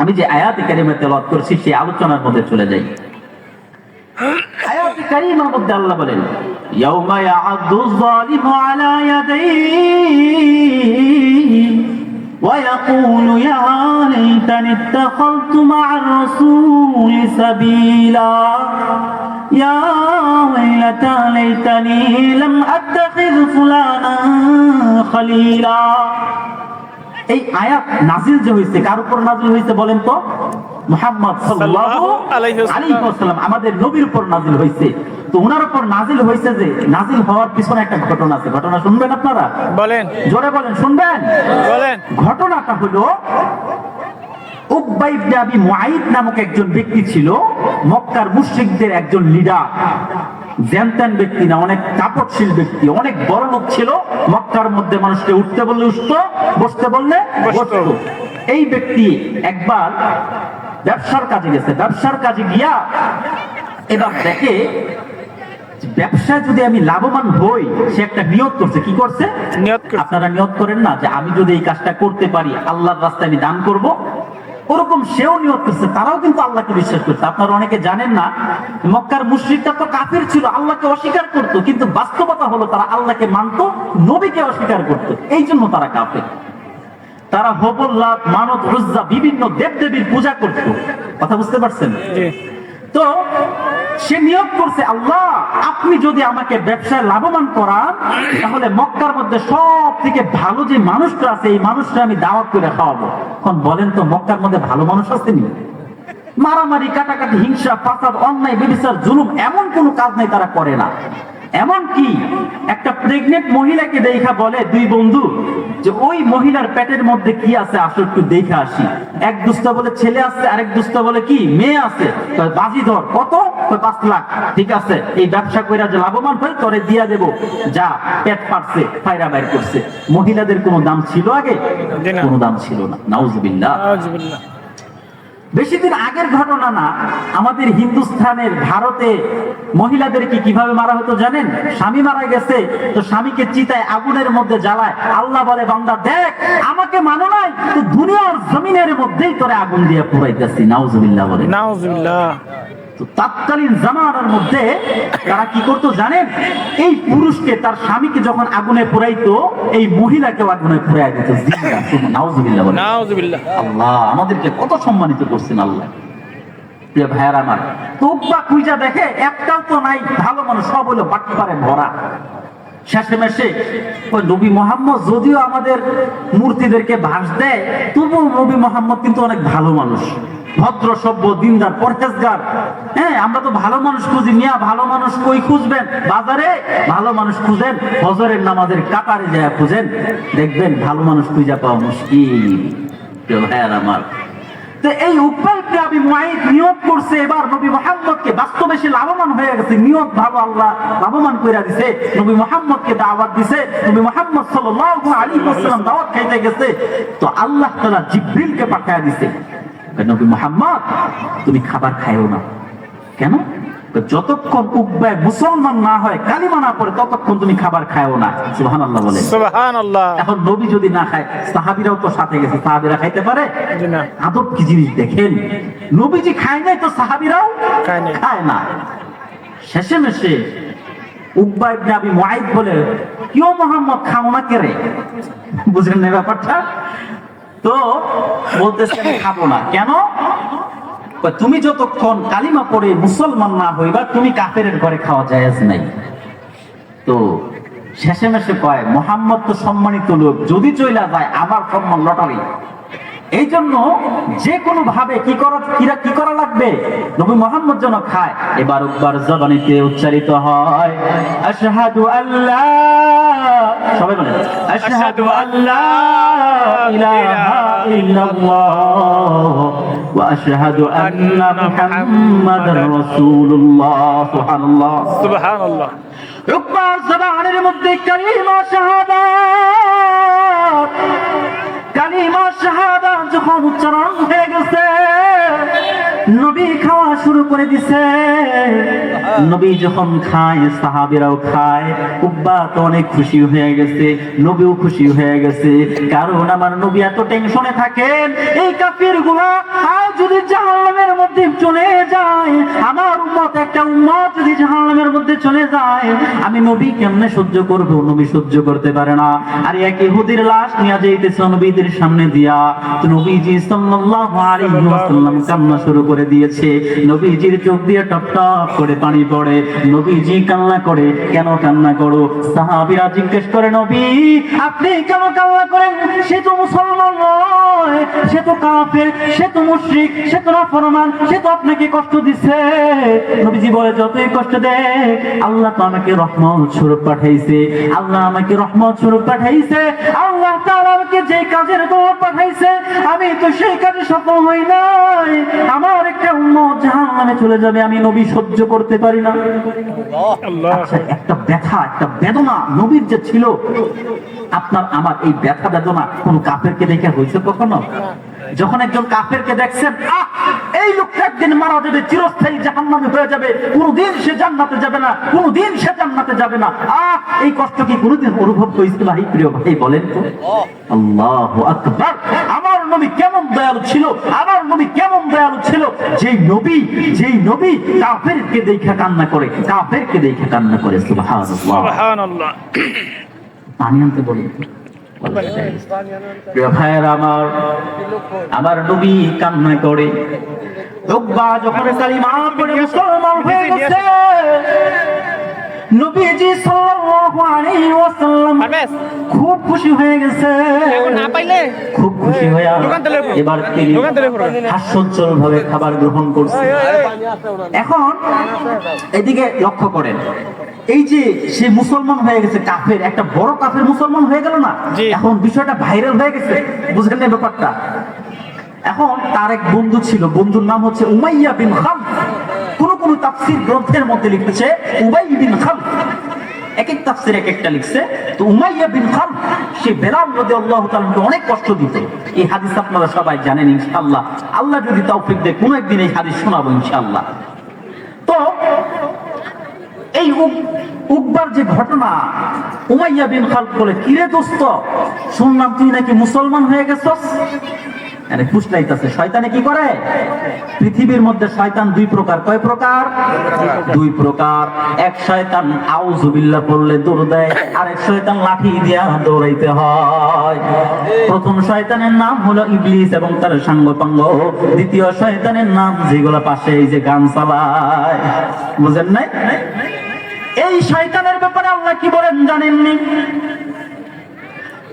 আমি যে আয়াতে কারিমা তেলাওয়াত করছি সেই আলোচনার মধ্যে চলে যাই আয়াতে কারিমার মধ্যে আল্লাহ বলেন ইয়াউমা ইয়াআদু যালিমু আলা ইয়াদাইহি ويقول يا ليتني اتخذت مع الرسول سبيلا يا ويلتى ليتني لم اتخذ فلانا خليلا এই আয়াত নাজিল যে হয়েছে কার উপর নাজিল হয়েছে বলেন তো? মুহাম্মদ সাল্লাল্লাহু আলাইহি ওয়াসাল্লাম। আমাদের নবীর উপর নাজিল হয়েছে তো ওনার উপর নাজিল হয়েছে যে নাজিল হওয়ার পিছনে একটা ঘটনা আছে। ঘটনা শুনবেন আপনারা? বলেন। জোরে বলেন শুনবেন? বলেন। ঘটনাটা হলো উকবাই ইবনে আবি মুআইদ নামক একজন ব্যক্তি ছিল মক্কার মুশরিকদের একজন লিডার। জ্যানত্যান ব্যক্তি না অনেক কাপড়শীল ব্যক্তি অনেক বড় লোক ছিল মক্কার মধ্যে মানুষকে উঠতে বললে উঠতো বসতে বললে বসতো। এই ব্যক্তি একবার ব্যবসার কাজে গেছে ব্যবসার কাজে গিয়া এবার দেখে ব্যবসায় যদি আমি লাভবান হই সে একটা নিয়ত করছে কি করছে নিয়ত করছে। আপনারা নিয়ত করেন না যে আমি যদি এই কাজটা করতে পারি আল্লাহর রাস্তায় আমি দান করব ওরকম সেও নিয়ত করছে তারাও কিন্তু আল্লাহকে বিশ্বাস করছে। আপনারা অনেকে জানেন না মক্কার মুশ্রিকটা তো কাফির ছিল আল্লাহকে অস্বীকার করতো কিন্তু বাস্তবতা হলো তারা আল্লাহকে মানত নবীকে অস্বীকার করত। এই জন্য তারা কাফের। তারা হবল্লা মানত রুজ্জা বিভিন্ন দেবদেবীর পূজা করত। কথা বুঝতে পারছেন? তো সে নিয়োগ করছে আল্লাহ। আপনি যদি আমাকে ব্যবসায় লাভবান করান, তাহলে মক্কার মধ্যে সব থেকে ভালো যে মানুষটা আছে, এই মানুষটা আমি দাওয়াত করে খাওয়াবো। এখন বলেন তো, মক্কার মধ্যে ভালো মানুষ আসেনি মারামারি, কাটাকাটি, হিংসা, ফাসাদ, অন্যায়, বেবিচার, জুলুম এমন কোনো কাজ নাই তারা করে না। এমন কি? একটা প্রেগনেন্ট মহিলাকে দেখা বলে দুই বন্ধু যে, ওই মহিলার পেটের মধ্যে কি আছে? আসো একটু দেখে আসি। এক দুস্তা বলে, ছেলে আছে। আরেক দুস্তা বলে, কি? মেয়ে আছে। বাজি ধর, কত? পাঁচ লাখ। ঠিক আছে? এই ব্যবসা কইরা যে লাভবান হয় তোরে দিয়া দেব। যা পেট পারছে ফায়রা বাইর করছে। মহিলাদের কোনো দাম ছিল আগে? কোনো দাম ছিল না। নাউজুবিল্লাহ। বেশি দিন আগের ঘটনা না আমাদের হিন্দুস্থানের ভারতে মহিলাদেরকে কীভাবে মারা হতো জানেন? স্বামী মারা গেছে তো স্বামীকে চিতায় আগুনের মধ্যে জ্বালায়। আল্লাহ বলে বান্দা দেখ আমাকে মানো নাই তো দুনিয়ার জমিনের মধ্যেই তোরে আগুন দিয়ে পুরাইতেছি। নাউজুবিল্লাহ বলে। নাউযুবিল্লাহ। তো তাৎকালীন জামানার মধ্যে তারা কি করতো জানেন? এই পুরুষকে তার স্বামীকে যখন আগুনে পুরাইতো এই মহিলাকেও আগুনে পুরাই দিত। আল্লাহ আমাদেরকে কত সম্মানিত করছেন আল্লাহ। প্রিয় ভাইয়ার আমার তোব্বা কুইজা দেখে একটাও তো নাই ভালো মানুষ সব হলো বাট্টি পারে ভরা। শেষে মেশে ওই নবী মোহাম্মদ যদিও আমাদের মূর্তিদেরকে ভাস দেয় তবুও নবী মোহাম্মদ কিন্তু অনেক ভালো মানুষ। ভদ্র, সভ্য, দিনদার পরহেজগার হ্যাঁ আমরা তো ভালো মানুষ খুঁজি। মিয়া, ভালো মানুষ কই খুঁজবেন? বাজারে? ভালো মানুষ খুঁজেন হজরের নামাজের কাতারে যায় খুঁজেন। দেখবেন ভালো মানুষ খুঁজা পাওয়া মুশকিল। ভাইয়ার আমার। তো এই আমি নিয়োগ করছে এবার নবী মোহাম্মদকে। বাস্তবে সে লাভবান হয়ে গেছে। নিয়োগ ভালো আল্লাহ লাভবান কইরা দিছে। নবী মোহাম্মদকে দাওয়াত দিছে। নবী মোহাম্মদ সাল্লাল্লাহু আলাইহি ওয়াসাল্লাম দাওয়াত খাইতে গেছে। তো আল্লাহ তাআলা জিবরিলকে পাঠায়া দিছে। নবী মোহাম্মদ তুমি খাবার খাইও না। কেন? যতক্ষণ উকবায় মুসলমান না হয় কালিমা না পড়ে ততক্ষণ তুমি খাবার খাইও না। সুবহানাল্লাহ বলে। সুবহানাল্লাহ। এখন নবী যদি না খায় সাহাবিরাও তো সাথে গেছে সাহাবিরা খাইতে পারে। আদব কি জিনিস দেখেন? নবীজি খায় নাই তো সাহাবিরাও খায় না। শেষে মেশে উকবা ইবনে আবি মুআইদ বলে কিও মোহাম্মদ খাও না কে রে বুঝলেন না ব্যাপারটা? তো বলতেছে, আমি খাব না। কেন? তুমি যতক্ষণ কালিমা পড়ে মুসলমান না হইবা, তুমি কাফের ঘরে খাওয়া যায় নাই। তো শেষে মেশে কয়, মোহাম্মদ তো সম্মানিত লোক, যদি চইলা যায়, আমার সম্মান লটারি। এই জন্য যে কোনো ভাবে কি করা কিরা কি করা লাগবে? নবী মোহাম্মদ যেন খায়। এবার একবার জবানিতে উচ্চারিত হয় আশহাদু আল্লাহ সবাই বলেন আশহাদু আল্লাহ ইলাহা ইল্লাল্লাহ ওয়া আশহাদু আন্না মুহাম্মাদার রাসূলুল্লাহ। সুবহানাল্লাহ। সুবহানাল্লাহ। রুকবার জবানের মধ্যে কালিমা শাহাদাত। কালিমা শাহাদাত যখন উচ্চারণ হয়ে গেছে নবী খাওয়া শুরু করে দিছে। নবী যখন খায়, সাহাবিরাও খায়, উব্বা তো অনেক খুশি হয়ে গেছে, নবীও খুশি হয়ে গেছে। কারণ আমার নবী এত টেনশনে থাকেন, এই কাফিরগুলা যদি জাহান্নামের মধ্যে চলে যায়, আমার উম্মত, একটা উম্মত যদি জাহান্নামের মধ্যে চলে যায়, আমি নবী কেমনে সহ্য করব? নবী সহ্য করতে পারে না। আর এক ইহুদির লাশ নিয়ে যাইতেছে নবীদের সামনে দিয়া। নবীজি সাল্লাল্লাহু আলাইহি ওয়াসাল্লাম কান্না শুরু করে দিয়েছে। নবীজির চোখ দিয়ে টপ টপ করে পানি পড়ে, নবীজি কান্না করে, কেন কান্না করো? সাহাবীরা জিজ্ঞেস করে, নবী, আপনি কেন কান্না করেন? সে তো মুসলমান নয়, সে তো কাফের, সে তো মুশরিক, সে তো নাফরমান, সে তো আপনাকে কষ্ট দিচ্ছে। নবীজি বলে, যতই কষ্ট দেয় আল্লাহ তো আমাকে রহমত স্বরূপ পাঠাইছে। আল্লাহ আমাকে রহমত স্বরূপ পাঠাইছে। আল্লাহ তাআলা আমাকে যে কাজের দৌড় পাঠাইছে, আমি তো সেই কাজে সফল হই নাই। আমার একটা উম্মত জাহান্নামে চলে যাবে আমি নবী সহ্য করতে পারি না। আচ্ছা একটা ব্যথা একটা বেদনা নবীর যে ছিল আপনার আমার এই ব্যথা বেদনা কোন কাফেরকে দেখে হয়েছে কখনো? যখন একজন কাফেরকে দেখছেন আহ এই লোকটা একদিন মারা যাবে চিরস্থায়ী জাহান্নামে হয়ে যাবে কোনদিন সে জান্নাতে যাবে না কোনদিন সে জান্নাতে যাবে না। আহ এই কষ্ট কি কোনদিন অনুভব করেছিল ভাই প্রিয় ভাই বলেন তো? আল্লাহু আকবার। নবী কেমন দয়ালু ছিল? আমার নবী কেমন দয়ালু ছিল? যেই নবী যেই নবী কাফেরকে দেখে কান্না করে কাফেরকে দেখে কান্না করে সুবহানাল্লাহ। পানি আনতে বলি। ভাইয়ের আমার আমার নবী কান্না করে। যখন কালিমা পড়ে মুসলমান হয়ে গেছে। নবীজি সাল্লাল্লাহু আলাইহি ওয়াসাল্লাম খুব খুশি হয়ে গেছে। না পাইলে? খুব খুশি হয়ে এবার তিনি হাস্যোজ্জ্বল ভাবে খাবার গ্রহণ করছে। এখন এদিকে লক্ষ্য করেন এই যে সে মুসলমান হয়ে গেছে কাফের একটা বড় কাফের মুসলমান হয়ে গেল না? এখন বিষয়টা ভাইরাল হয়ে গেছে। বুঝলেন ব্যাপারটা? এখন তার এক বন্ধু ছিল, বন্ধুর নাম হচ্ছে উমাইয়া বিন খাম কোন কোন তাফসির গ্রন্থের মধ্যে লিখতেছে উমাই বিন খাম এক এক তাফসির এক একটা লিখছে। তো উমাইয়া বিন খাম সে বেলাল রাদিয়াল্লাহু তাআলাকে অনেক কষ্ট দিত। এই হাদিস আপনারা সবাই জানেন ইনশাআল্লাহ। আল্লাহ যদি তৌফিক দেয়, কোন একদিন এই হাদিস শোনাবো ইনশাআল্লাহ। তো এই উক- উকবার যে ঘটনা, উমাইয়া বিন খালদ বলে, কিরে দোস্ত, শুনলাম তুই নাকি মুসলমান হয়ে গেছস? আরে ফুসলাইতাছে শয়তানে কি করে পৃথিবীর মধ্যে শয়তান দুই প্রকার কয় প্রকার দুই প্রকার এক শয়তান আউযুবিল্লাহ পড়লে দৌড় দেয় আর এক শয়তান লাঠি দিয়া দৌড়াইতে হয় প্রথম শয়তানের নাম হলো ইবলিস এবং তার সাঙ্গপাঙ্গ দ্বিতীয় শয়তানের নাম যেগুলো পাশে এই যে গান চালায় বুঝেন নাই এই শয়তানের ব্যাপারে আল্লাহ কি বলেন জানেননি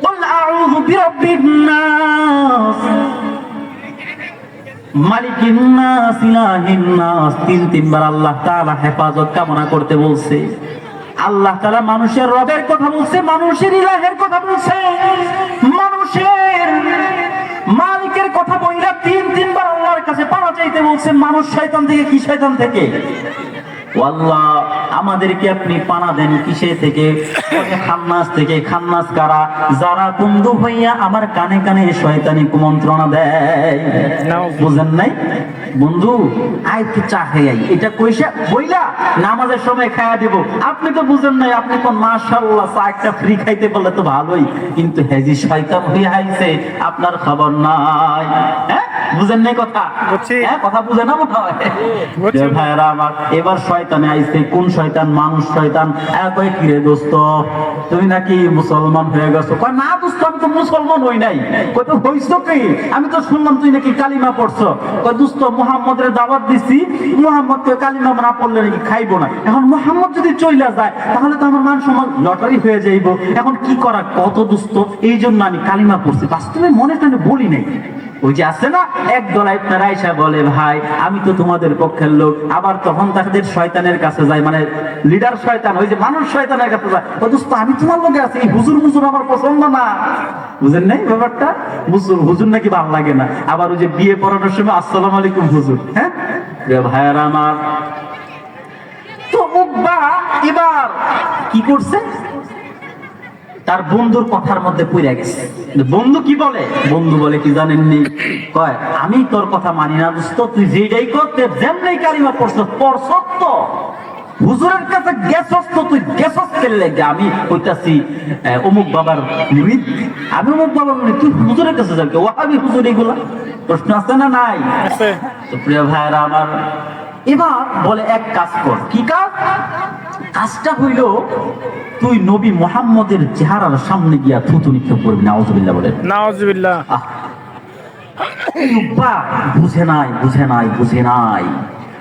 قل أعوذ برب الناس মালিকিন নাস ইলাহিন নাস তিন তিনবার আল্লাহ তাআলা হেফাজত কামনা করতে বলছে। আল্লাহ তাআলা মানুষের রবের কথা বলছে, মানুষের ইলাহের কথা বলছে। মানুষের মালিকের কথা বইরা তিন তিনবার আল্লাহর কাছে পাওয়া চাইতে বলছে, মানুষ শয়তান থেকে, কি শয়তান থেকে? আল্লাহ আমাদেরকে আপনি পানা দেন কিসে থেকে? খান্নাস থেকে খান্নাস কারা? যারা বন্ধু হইয়া আমার কানে কানে শয়তানি কুমন্ত্রণা দেয়। বুঝেন নাই? বন্ধু আয় একটু চা খাই আই। এটা কইসা? বইলা? নামাজের সময় খাইয়া দিব। আপনি তো বুঝেন নাই আপনি কোন মাশাআল্লাহ চা একটা ফ্রি খাইতে বললে তো ভালোই। কিন্তু হেজি শয়তান হয়ে আইছে আপনার খবর নাই। হ্যাঁ? বুঝেন নাই কথা? বুঝছি। হ্যাঁ কথা বুঝে না মনে হয়? বুঝছি। ভাইরা আমার এবার শয়তানে আইছে কোন শয়তান? মানুষ শয়তান। একই কিরে দোস্ত? তুমি নাকি মুসলমান হয়ে গেছো? কয়, না দোস্ত, আমি তো মুসলমান হই নাই। কয়, তো হইছো কি? আমি তো শুনলাম তুই নাকি কালিমা পড়ছো। কয়, দোস্ত, মুহাম্মদের দাওয়াত দিছি। মুহাম্মদ কে কালিমা না পড়লে নাকি খাইবো না। এখন মুহাম্মদ যদি চইলা যায়, তাহলে তো আমার মান সম্মান লটারি হয়ে যাইবো। এখন কি করা? কত দোস্ত? এই জন্য আমি কালিমা পড়ছি। বাস্তবে মনে টানে বলি নাই। ওই যে আছে না এক দলাই তারাইসা বলে, ভাই, আমি তো তোমাদের পক্ষের লোক। আবার তখন তাদের শয়তানের কাছে যায় মানে লিডার শয়তান, ওই যে মানুষ শয়তানের কাছে যায় দোস্ত, আমি তোমার লোকে আছি, এই হুজুর মুজুর আমার পছন্দ না। বুঝেন নাই ব্যাপারটা? হুজুর হুজুর নাকি ভালো লাগে না। আবার ওই যে বিয়ে পড়ানোর সময়, আসসালামু আলাইকুম হুজুর। হ্যাঁ? ভাইয়ারা আমার। তো উকবা এবার কি করছে? তার বন্ধুর কথার মধ্যে পড়ে গেছে। বন্ধু কি বলে? বন্ধু বলে কি জানেননি? কয় আমি তোর কথা মানি না দোস্ত তুই যেটাই করতে যেমনি কালিমা পড়ছ পড়ছ তো হুজুরের কাছে গেছস তো তুই গেছস গে আমি কইতাছি অমুক বাবার মুরিদ আমি অমুক বাবার মুরিদ তুই হুজুরের কাছে যাবি? ওয়াহাবি হুজুর এগুলা। প্রশ্ন আছে না নাই? আছে। তো প্রিয় ভাইরা আমার এবার বলে এক কাজ কর। কি কাজ? কাজটা হইল তুই নবী মোহাম্মদের চেহারার সামনে গিয়া থুতু নিক্ষেপ করবি না আউজবিল্লাহ বলে। নাউজুবিল্লাহ। আহ উব্বা বুঝে নাই বুঝে নাই বুঝে নাই।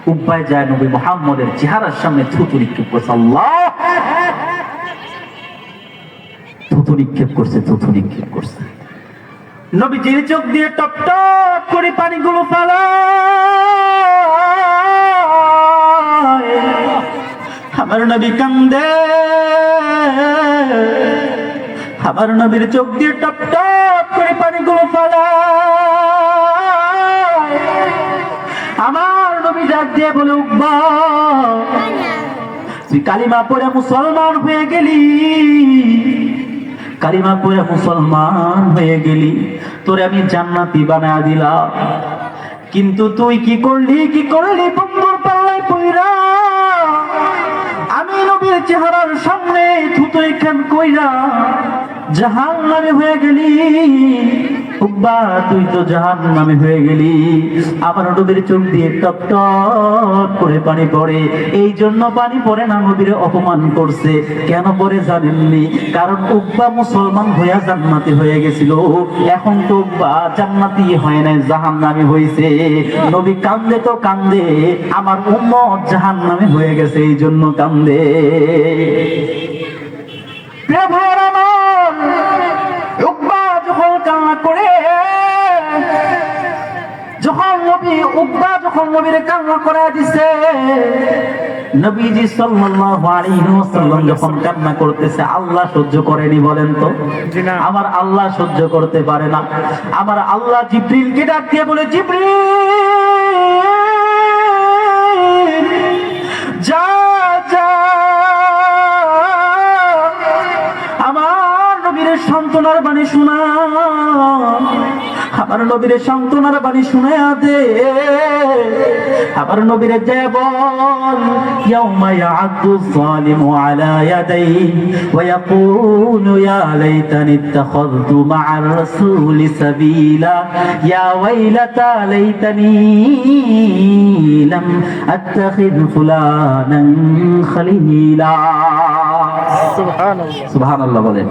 উব্বায় যায় নবী মোহাম্মদের চেহারার সামনে থুতু নিক্ষেপ করছে আল্লাহ! থুতু নিক্ষেপ করছে থুতু নিক্ষেপ করছে। নবীজির চোখ দিয়ে টপ টপ করে পানিগুলো ফালায় আমার নবী কান্দে। আমার নবীর চোখ দিয়ে টপ টপ করে পানিগুলো ফালায়। আমার নবী ডাক দিয়ে বলে উব্বা তুই কালিমা পড়ে মুসলমান হয়ে গেলি। কালিমা পড়ে মুসলমান হয়ে গেলি। তোরে আমি জান্নাতি বানায় দিলাম। কিন্তু তুই কি করলি? কি করলি? বন্ধুর পাল্লায় পইরা চেহারার সামনে থুতো এখান কইরা নামে হয়ে গেলি? উব্বা তুই তো জাহান নামে হয়ে গেলি। চোখ দিয়ে টপ টপ করে পানি পড়ে। এই জন্য পানি পড়ে না অপমান করছে। কেন পরে জানেননি? কারণ উব্বা মুসলমান হইয়া জান্নাতি হয়ে গেছিল। এখন তো উব্বা জান্নাতি হয় নাই জাহান নামে হয়েছে নবী কান্দে তো কান্দে, আমার উম্মত জাহান নামে হয়ে গেছে, এই জন্য কান্দে ভাইয়ের আমার, উকবা যখন কান্না করে যখন নবী উকবা যখন নবীর কান্না করে দিছে নবীজি সাল্লাল্লাহু আলাইহি ওয়াসাল্লাম যখন কান্না করতেছে আল্লাহ সহ্য করেনি বলেন তো? আমার আল্লাহ সহ্য করতে পারে না। আমার আল্লাহ জিব্রিলকে ডাক দিয়ে বলে জিব্রিল যা যা। আমার নবীর সান্ত্বনার বাণী শোনা। আমার নবীর সান্ত্বনার বাণী শুনে দে। আমার নবীর জয় বল ইয়াউমা ইয়াদু যালিমু আলা ইয়াদাইহি ওয়া ইয়াকুলু ইয়া লাইতানি ইত্তাখাযতু মা'আর রাসূলি সাবিলা। ইয়া ওয়াইলাতা লাইতানি লাম আত্তাখিয ফুলানান খলিলা। সুবহানাল্লাহ। সুবহানাল্লাহ বলেন।